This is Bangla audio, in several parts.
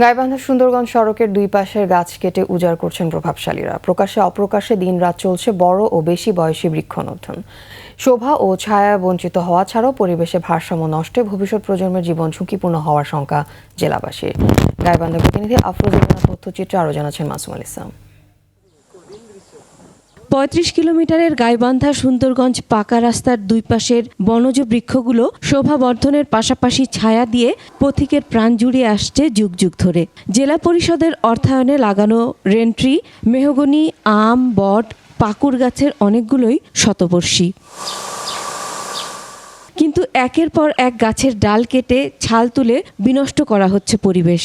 গাইবান্ধা সুন্দরগঞ্জ সড়কের দুই পাশের গাছ কেটে উজাড় করছেন প্রভাবশালীরা। প্রকাশ্যে অপ্রকাশ্যে দিনরাত চলছে বড় ও বেশি বয়সী বৃক্ষনোধন শোভা ও ছায়া বঞ্চিত হওয়া ছাড়াও পরিবেশে ভারসাম্য নষ্টে, ভবিষ্যৎ প্রজন্মের জীবন ঝুঁকিপূর্ণ হওয়ার শঙ্কা জেলাবাসীর। গাইবান্ধা প্রতিনিধি আফরোজ তথ্যচিত্র আরও জানাচ্ছেন মাসুম আল ইসলাম। পঁয়ত্রিশ কিলোমিটারের গাইবান্ধা সুন্দরগঞ্জ পাকা রাস্তার দুই পাশের বনজ বৃক্ষগুলো শোভাবর্ধনের পাশাপাশি ছায়া দিয়ে পথিকের প্রাণ জুড়িয়ে আসছে যুগ যুগ ধরে। জেলা পরিষদের অর্থায়নে লাগানো রেন্ট্রি, মেহগনি, আম, বট পাকুর গাছের অনেকগুলোই শতবর্ষী। কিন্তু একের পর এক গাছের ডাল কেটে ছাল তুলে বিনষ্ট করা হচ্ছে পরিবেশ।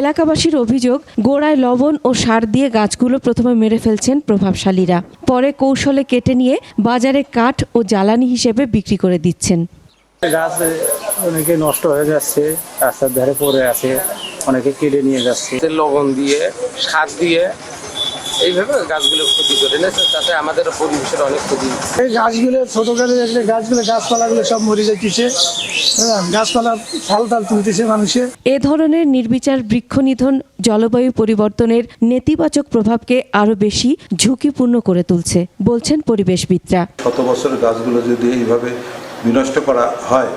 এলাকাবাসীর অভিযোগ গোড়ায় লবণ ও সার দিয়ে গাছগুলো প্রথমে মেরে ফেলছেন প্রভাবশালীরা। পরে কৌশলে কেটে নিয়ে বাজারে কাঠ ও জ্বালানি হিসেবে বিক্রি করে দিচ্ছেন। গাছ অনেকে নষ্ট হয়ে যাচ্ছে রাস্তার ধারে পড়ে আছে অনেকে কেটে নিয়ে যাচ্ছে। লবণ দিয়ে সার দিয়ে এইভাবে গাছগুলো ক্ষতি করে। নিয়েছে তাতে আমাদের পরিবেশের অনেক ক্ষতি। এই গাছগুলো ছোট গাছগুলো গাছপালাগুলো সব মরে যাইতেছে। হ্যাঁ, গাছপালা ফাল তুলতেছে মানুষের এ ধরনের নির্বিচার বৃক্ষ নিধন জলবায়ু পরিবর্তনের নেতিবাচক প্রভাবকে আরও বেশি ঝুঁকিপূর্ণ করে তুলছে বলছেন পরিবেশবিদরা। শত বছরের গাছগুলো যদি এইভাবে বিনষ্ট করা হয়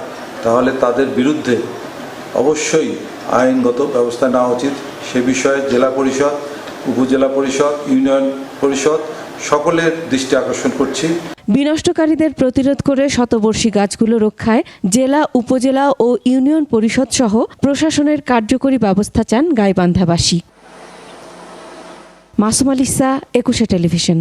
তাহলে তাদের বিরুদ্ধে অবশ্যই আইনগত ব্যবস্থা নেওয়া উচিত। সে বিষয়ে জেলা পরিষদ উপজেলা পরিষদ, ইউনিয়ন পরিষদ, সকলের দৃষ্টি আকর্ষণ করছি। বিনষ্টকারীদের প্রতিরোধ করে শতবর্ষী গাছগুলো রক্ষায় জেলা, উপজেলা ও ইউনিয়ন পরিষদ সহ প্রশাসনের কার্যকরী ব্যবস্থা চান গাইবান্ধাবাসী। মাসুম আলিসা একুশে টেলিভিশন।